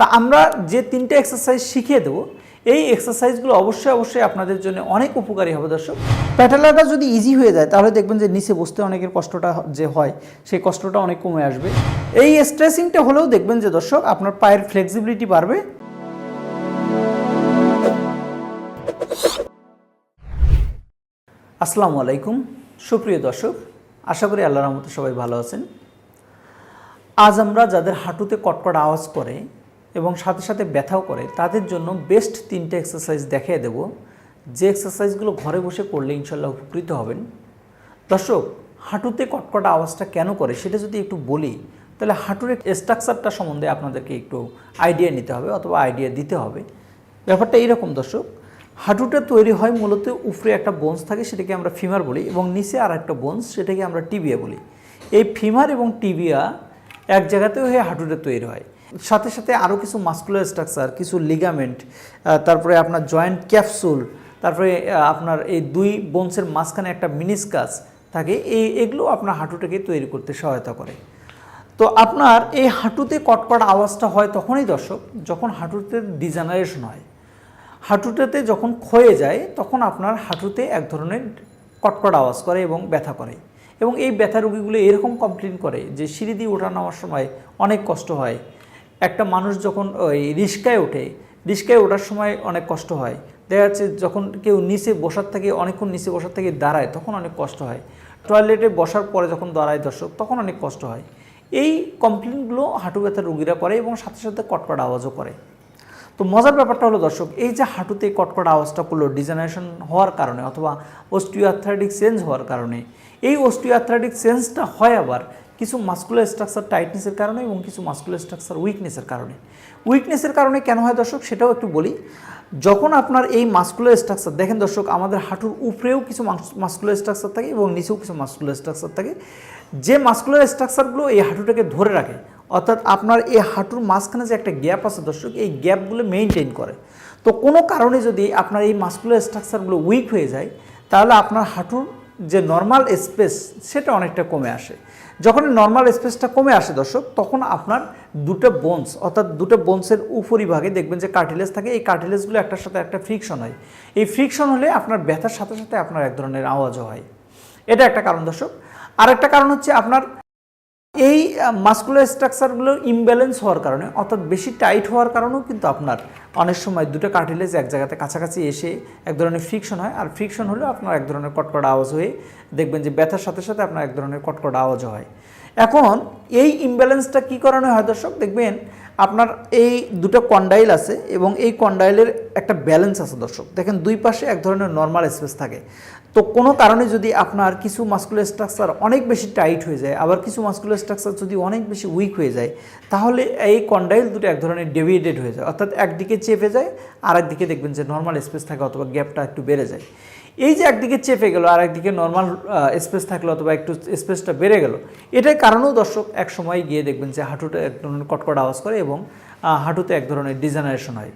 তা আমরা যে তিনটে এক্সারসাইজ শিখিয়ে দেবো, এই এক্সারসাইজগুলো অবশ্যই অবশ্যই আপনাদের জন্য অনেক উপকারী হবে দর্শক। প্যাটেলাটা যদি ইজি হয়ে যায়, তাহলে দেখবেন যে নিচে বসতে অনেকের কষ্টটা যে হয়, সেই কষ্টটা অনেক কমে আসবে। এই স্ট্রেসিংটা হলেও দেখবেন যে দর্শক, আপনার পায়ের ফ্লেক্সিবিলিটি বাড়বে। আসসালামু আলাইকুম। সুপ্রিয় দর্শক, আশা করি আল্লাহর রহমতে সবাই ভালো আছেন। আজ আমরা যাদের হাঁটুতে কটকট আওয়াজ করে এবং সাথে সাথে ব্যথাও করে। তাদের জন্য বেস্ট তিনটে এক্সারসাইজ দেখিয়ে দেব। যে এক্সারসাইজগুলো ঘরে বসে করলে ইনশাল্লাহ উপকৃত হবেন। দর্শক, হাঁটুতে কটকট আওয়াজটা কেন করে সেটা যদি একটু বলি, তাহলে হাঁটুর স্ট্রাকচারটা সম্বন্ধে আপনাদেরকে একটু আইডিয়া নিতে হবে অথবা আইডিয়া দিতে হবে। ব্যাপারটা এইরকম দর্শক, হাঁটুটা তৈরি হয় মূলত উপরে একটা বোনস থাকে সেটাকে আমরা ফিমার বলি এবং নিচে আর একটা বোনস সেটাকে আমরা টিবিয়া বলি। এই ফিমার এবং টিবিয়া এক জায়গাতে হয়ে হাঁটুটা তৈরি হয়। সাথে সাথে আরও কিছু মাস্কুলার স্ট্রাকচার কিছু লিগামেন্ট তারপরে আপনার জয়েন্ট ক্যাপসুল তারপরে আপনার এই দুই বোনসের মাঝখানে একটা মিনিসকাস থাকে, এই, এগুলো আপনার হাঁটুটাকে তৈরি করতে সহায়তা করে। তো আপনার এই হাঁটুতে কটকট আওয়াজটা হয় তখনই দর্শক, যখন হাঁটুতে ডিজেনারেশন হয়। হাঁটুটাতে যখন ক্ষয়ে যায়, তখন আপনার হাঁটুতে এক ধরনের কটকট আওয়াজ করে এবং ব্যথা করে। এবং এই ব্যথা রোগীগুলো এরকম কমপ্লেন করে যে সিঁড়ি দিয়ে ওঠা নামার সময় অনেক কষ্ট হয়। একটা মানুষ যখন ওই রিস্কায় ওঠে, রিস্কায় ওঠার সময় অনেক কষ্ট হয়। দেখা যাচ্ছে যখন কেউ নিচে বসার থেকে, অনেকক্ষণ নিচে বসার থেকে দাঁড়ায়, তখন অনেক কষ্ট হয়। টয়লেটে বসার পরে যখন দাঁড়ায় দর্শক, তখন অনেক কষ্ট হয়। এই কমপ্লেনগুলো হাঁটু ব্যথার রুগীরা করে এবং সাথে সাথে কটকট আওয়াজও করে। তো মজার ব্যাপারটা হলো দর্শক, এই যে হাঁটুতে কটকট আওয়াজটা করল, ডিজেনারেশন হওয়ার কারণে অথবা অস্টিওআর্থ্রাইটিক চেঞ্জ হওয়ার কারণে, এই অস্টিওআর্থ্রাইটিক চেঞ্জটা হয় আবার কিছু মাস্কুলার স্ট্রাকচার টাইটনেসের কারণে এবং কিছু মাস্কুলার স্ট্রাকচার উইকনেসের কারণে। উইকনেসের কারণে কেন হয় দর্শক? সেটাও একটু বলি। যখন আপনার এই মাস্কুলার স্ট্রাকচার দেখেন দর্শক, আমাদের হাঁটুর উপরেও কিছু মাস্কুলার স্ট্রাকচার থাকে এবং নিচেও কিছু মাস্কুলার স্ট্রাকচার থাকে। যে মাস্কুলার স্ট্রাকচারগুলো এই হাঁটুটাকে ধরে রাখে, অর্থাৎ আপনার এই হাঁটুর মাঝখানে যে একটা গ্যাপ আছে দর্শক, এই গ্যাপগুলো মেনটেন করে। তো কোনো কারণে যদি আপনার এই মাস্কুলার স্ট্রাকচারগুলো উইক হয়ে যায়, তাহলে আপনার হাঁটুর যে নর্মাল স্পেস সেটা অনেকটা কমে আসে। যখন নর্মাল স্পেসটা কমে আসে দর্শক, তখন আপনার দুটো বোনস অর্থাৎ দুটো বোনসের উপরিভাগে দেখবেন যে কার্টিলেজ থাকে, এই কার্টিলেজগুলো একটার সাথে একটা ফ্রিকশন হয়। এই ফ্রিকশন হলে আপনার ব্যথার সাথে সাথে আপনার এক ধরনের আওয়াজও হয়। এটা একটা কারণ দর্শক। আরেকটা কারণ হচ্ছে আপনার এই মাস্কুলার স্ট্রাকচারগুলো ইমব্যালেন্স হওয়ার কারণে, অর্থাৎ বেশি টাইট হওয়ার কারণেও কিন্তু আপনার অনেক সময় দুটো কার্টিলেজ এক জায়গাতে কাছাকাছি এসে এক ধরনের ফ্রিকশন হয়। আর ফ্রিকশন হলেও আপনার এক ধরনের কটকট আওয়াজ হয়ে দেখবেন যে ব্যথার সাথে সাথে আপনার এক ধরনের কটকট আওয়াজও হয়। এখন এই ইমব্যালেন্সটা কী করানো হয় দর্শক? দেখবেন আপনার এই দুটো কন্ডাইল আছে এবং এই কন্ডাইলের একটা ব্যালেন্স আছে দর্শক। দেখেন দুই পাশে এক ধরনের নর্মাল স্পেস থাকে। তো কোনো কারণে যদি আপনার কিছু মাস্কুলার স্ট্রাকচার অনেক বেশি টাইট হয়ে যায়, আবার কিছু মাস্কুলার স্ট্রাকচার যদি অনেক বেশি উইক হয়ে যায়, তাহলে এই কন্ডাইল দুটো এক ধরনের ডেভিয়েটেড হয়ে যায়। অর্থাৎ একদিকে চেপে যায় আর একদিকে দেখবেন যে নর্মাল স্পেস থাকে অথবা গ্যাপটা একটু বেড়ে যায়। এই যে একদিকে চেপে গেল আর একদিকে নর্মাল স্পেস থাকল অথবা একটু স্পেসটা বেড়ে গেল, এটার কারণেও দর্শক এক সময় গিয়ে দেখবেন যে হাঁটুটা এক ধরনের কটকট আওয়াজ করে এবং হাঁটুতে এক ধরনের ডিজেনারেশন হয়।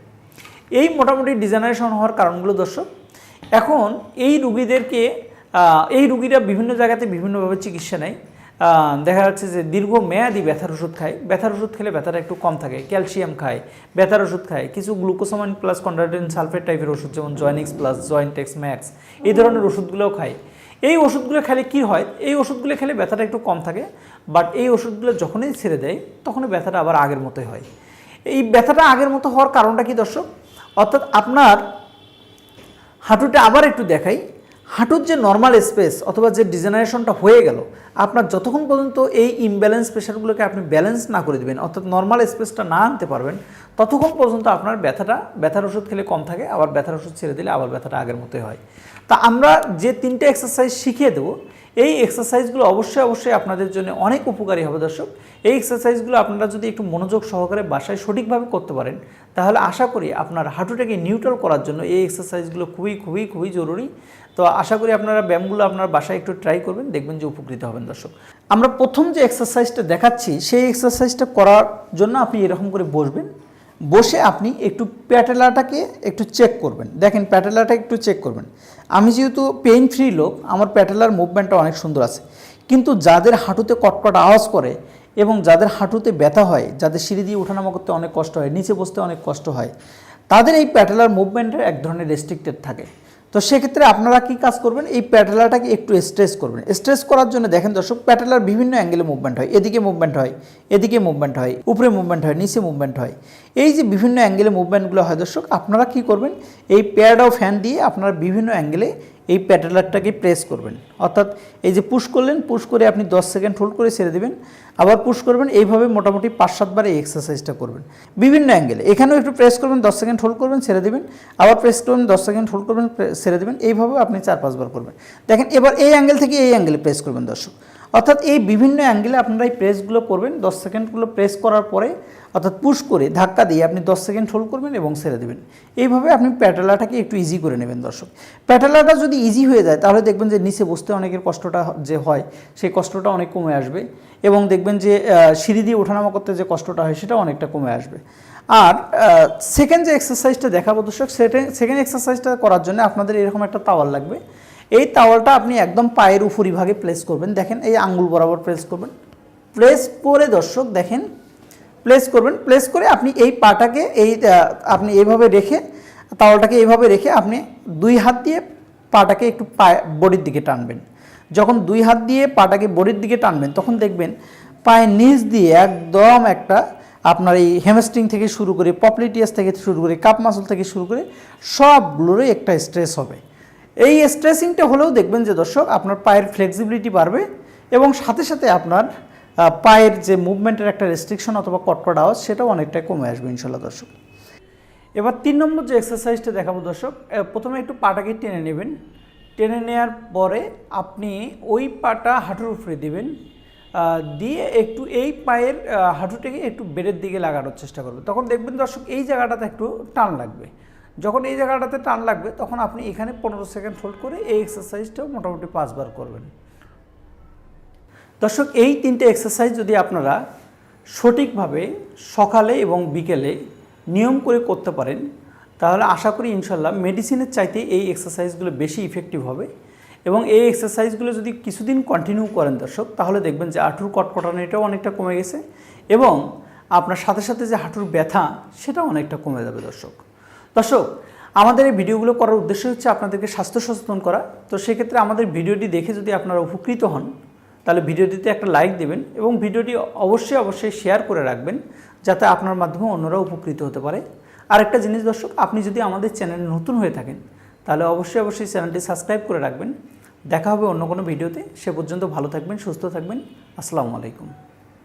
এই মোটামুটি ডিজেনারেশন হওয়ার কারণগুলো দর্শক এখন এই রুগীদেরকে এই রুগীরা বিভিন্ন জায়গাতে বিভিন্নভাবে চিকিৎসা নেয়। দেখা যাচ্ছে যে দীর্ঘ মেয়াদি ব্যথার ওষুধ খায়। ব্যথার ওষুধ খেলে ব্যথাটা একটু কম থাকে। ক্যালসিয়াম খায়, ব্যথার ওষুধ খায়। কিছু গ্লুকোসামাইন প্লাস কন্ডারটেন সালফেট টাইপের ওষুধ, যেমন জয়নিক্স প্লাস, জয়েন্টেক্স ম্যাক্স, এই ধরনের ওষুধগুলোও খায়। এই ওষুধগুলো খেলে কি হয়? এই ওষুধগুলো খেলে ব্যথাটা একটু কম থাকে, বাট এই ওষুধগুলো যখনই ছেড়ে দেয়, তখনই ব্যথাটা আবার আগের মতোই হয়। এই ব্যথাটা আগের মতো হওয়ার কারণটা কি দর্শক? অর্থাৎ আপনার হাঁটুটা আবার একটু দেখাই। হাঁটুর যে নর্মাল স্পেস অথবা যে ডিজেনারেশনটা হয়ে গেল, আপনার যতক্ষণ পর্যন্ত এই ইমব্যালেন্স প্রেশারগুলোকে আপনি ব্যালেন্স না করে দেবেন, অর্থাৎ নর্মাল স্পেসটা না আনতে পারবেন, ততক্ষণ পর্যন্ত আপনার ব্যথাটা, ব্যথার ওষুধ খেলে কম থাকে, আবার ব্যথার ওষুধ ছেড়ে দিলে আবার ব্যথাটা আগের মতোই হয়। তা আমরা যে তিনটে এক্সারসাইজ শিখিয়ে দেবো এই এক্সারসাইজগুলো অবশ্যই অবশ্যই আপনাদের জন্য অনেক উপকারী হবে দর্শক। এই এক্সারসাইজগুলো আপনারা যদি একটু মনোযোগ সহকারে বাসায় সঠিকভাবে করতে পারেন, তাহলে আশা করি আপনার হাঁটুটাকে নিউট্রাল করার জন্য এই এক্সারসাইজগুলো খুবই খুবই খুবই জরুরি। তো আশা করি আপনারা ব্যায়ামগুলো আপনার বাসায় একটু ট্রাই করবেন, দেখবেন যে উপকৃত হবেন দর্শক। আমরা প্রথম যে এক্সারসাইজটা দেখাচ্ছি, সেই এক্সারসাইজটা করার জন্য আপনি এরকম করে বসবেন। বসে আপনি একটু প্যাটেলাটাকে একটু চেক করবেন। দেখেন প্যাটেলাটা একটু চেক করবেন। আমি যেহেতু পেইন ফ্রি লোক, আমার প্যাটেলার মুভমেন্টটা অনেক সুন্দর আছে। কিন্তু যাদের হাঁটুতে কটকট আওয়াজ করে এবং যাদের হাঁটুতে ব্যথা হয়, যাদের সিঁড়ি দিয়ে ওঠানামা করতে অনেক কষ্ট হয়, নিচে বসতে অনেক কষ্ট হয়, তাদের এই প্যাটেলার মুভমেন্টের এক ধরনের রেস্ট্রিক্টেড থাকে। তো সেক্ষেত্রে আপনারা কি কাজ করবেন? এই প্যাটেলাটাকে একটু স্ট্রেস করবেন। স্ট্রেস করার জন্য দেখেন দর্শক, প্যাটেলার বিভিন্ন অ্যাঙ্গেলে মুভমেন্ট হয়। এদিকে মুভমেন্ট হয়, এদিকে মুভমেন্ট হয়, উপরে মুভমেন্ট হয়, নিচে মুভমেন্ট হয়। এই যে বিভিন্ন অ্যাঙ্গেলে মুভমেন্টগুলো হয় দর্শক, আপনারা কি করবেন? এই প্যাড অফ ফ্যান দিয়ে আপনারা বিভিন্ন অ্যাঙ্গেলে এই প্যাটেলারটাকে প্রেস করবেন? অর্থাৎ এই যে পুশ করলেন পুশ করে আপনি 10 সেকেন্ড হোল্ড করে ছেড়ে দেবেন। আবার পুশ করবেন, এইভাবে মোটামুটি পাঁচ সাতবার এই এক্সারসাইজটা করবেন। বিভিন্ন অ্যাঙ্গেলে এখানেও একটু প্রেস করবেন 10 সেকেন্ড হোল্ড করবেন, ছেড়ে দেবেন। আবার প্রেস করবেন 10 সেকেন্ড হোল্ড করবেন ছেড়ে দেবেন। এইভাবে আপনি চার পাঁচবার করবেন। দেখেন, এবার এই অ্যাঙ্গেল থেকে এই অ্যাঙ্গেলে প্রেস করবেন দর্শক। অর্থাৎ এই বিভিন্ন অ্যাঙ্গেলে আপনারা এই প্রেসগুলো করবেন 10 সেকেন্ডগুলো প্রেস করার পরে অর্থাৎ পুশ করে ধাক্কা দিয়ে আপনি 10 সেকেন্ড হোল্ড করবেন এবং ছেড়ে দেবেন। এইভাবে আপনি প্যাটেলাটাকে একটু ইজি করে নেবেন দর্শক। প্যাটেলাটা যদি ইজি হয়ে যায়, তাহলে দেখবেন যে নিচে বসতে অনেকের কষ্টটা যে হয়, সেই কষ্টটা অনেক কমে আসবে এবং দেখবেন যে সিঁড়ি দিয়ে ওঠানামা করতে যে কষ্টটা হয় সেটা অনেকটা কমে আসবে। আর সেকেন্ড যে এক্সারসাইজটা দেখাবো দর্শক সেকেন্ড এক্সারসাইজটা করার জন্য আপনাদের এরকম একটা তাওয়াল লাগবে। এই তাওয়ালটা আপনি একদম পায়ের উপরিভাগে প্লেস করবেন। দেখেন, এই আঙ্গুল বরাবর প্লেস করবেন। প্লেস করে দর্শক, দেখেন প্লেস করবেন। প্লেস করে আপনি এই পাটাকে, এই আপনি এইভাবে রেখে তাওয়ালটাকে এইভাবে রেখে আপনি দুই হাত দিয়ে পাটাকে একটু পায়ে, বডির দিকে টানবেন। যখন দুই হাত দিয়ে পাটাকে বডির দিকে টানবেন, তখন দেখবেন পায়ের নিচ দিয়ে একদম একটা আপনার এই হ্যামস্ট্রিং থেকে শুরু করে পপলিটিয়াস থেকে শুরু করে কাপ মাসল থেকে শুরু করে, সবগুলোরই একটা স্ট্রেস হবে। এই স্ট্রেসিংটা হলেও দেখবেন যে দর্শক, আপনার পায়ের ফ্লেক্সিবিলিটি বাড়বে এবং সাথে সাথে আপনার পায়ের যে মুভমেন্টের একটা রেস্ট্রিকশন অথবা কটকট আওয়াজ, সেটাও অনেকটাই কমে আসবে ইনশাল্লাহ দর্শক। এবার তিন নম্বর যে এক্সারসাইজটা দেখাবো দর্শক প্রথমে একটু পাটাকে টেনে নেবেন। টেনে নেওয়ার পরে আপনি ওই পাটা হাঁটুর উপরে দিবেন দিয়ে একটু এই পায়ের হাঁটুটাকে একটু বেডের দিকে লাগানোর চেষ্টা করবেন। তখন দেখবেন দর্শক, এই জায়গাটাতে একটু টান লাগবে। যখন এই জায়গাটাতে টান লাগবে, তখন আপনি এখানে পনেরো সেকেন্ড হোল্ড করে এই এক্সারসাইজটাও মোটামুটি পাঁচবার করবেন। দর্শক, এই তিনটে এক্সারসাইজ যদি আপনারা সঠিকভাবে সকালে এবং বিকেলে নিয়ম করে করতে পারেন, তাহলে আশা করি ইনশাল্লাহ মেডিসিনের চাইতে এই এক্সারসাইজগুলো বেশি ইফেক্টিভ হবে। এবং এই এক্সারসাইজগুলো যদি কিছুদিন কন্টিনিউ করেন দর্শক, তাহলে দেখবেন যে হাঁটুর কটকটানিটাও অনেকটা কমে গেছে এবং আপনার সাথে সাথে যে হাঁটুর ব্যথা, সেটাও অনেকটা কমে যাবে দর্শক। দর্শক, আমাদের এই ভিডিওগুলো করার উদ্দেশ্য হচ্ছে আপনাদেরকে স্বাস্থ্য সচেতন করা। তো সেক্ষেত্রে আমাদের ভিডিওটি দেখে যদি আপনারা উপকৃত হন, তাহলে ভিডিওটিতে একটা লাইক দেবেন এবং ভিডিওটি অবশ্যই অবশ্যই শেয়ার করে রাখবেন, যাতে আপনার মাধ্যমে অন্যরা উপকৃত হতে পারে। আরেকটা জিনিস দর্শক, আপনি যদি আমাদের চ্যানেলে নতুন হয়ে থাকেন, তাহলে অবশ্যই অবশ্যই চ্যানেলটি সাবস্ক্রাইব করে রাখবেন। দেখা হবে অন্য কোনো ভিডিওতে, সে পর্যন্ত ভালো থাকবেন, সুস্থ থাকবেন। আসসালামু আলাইকুম।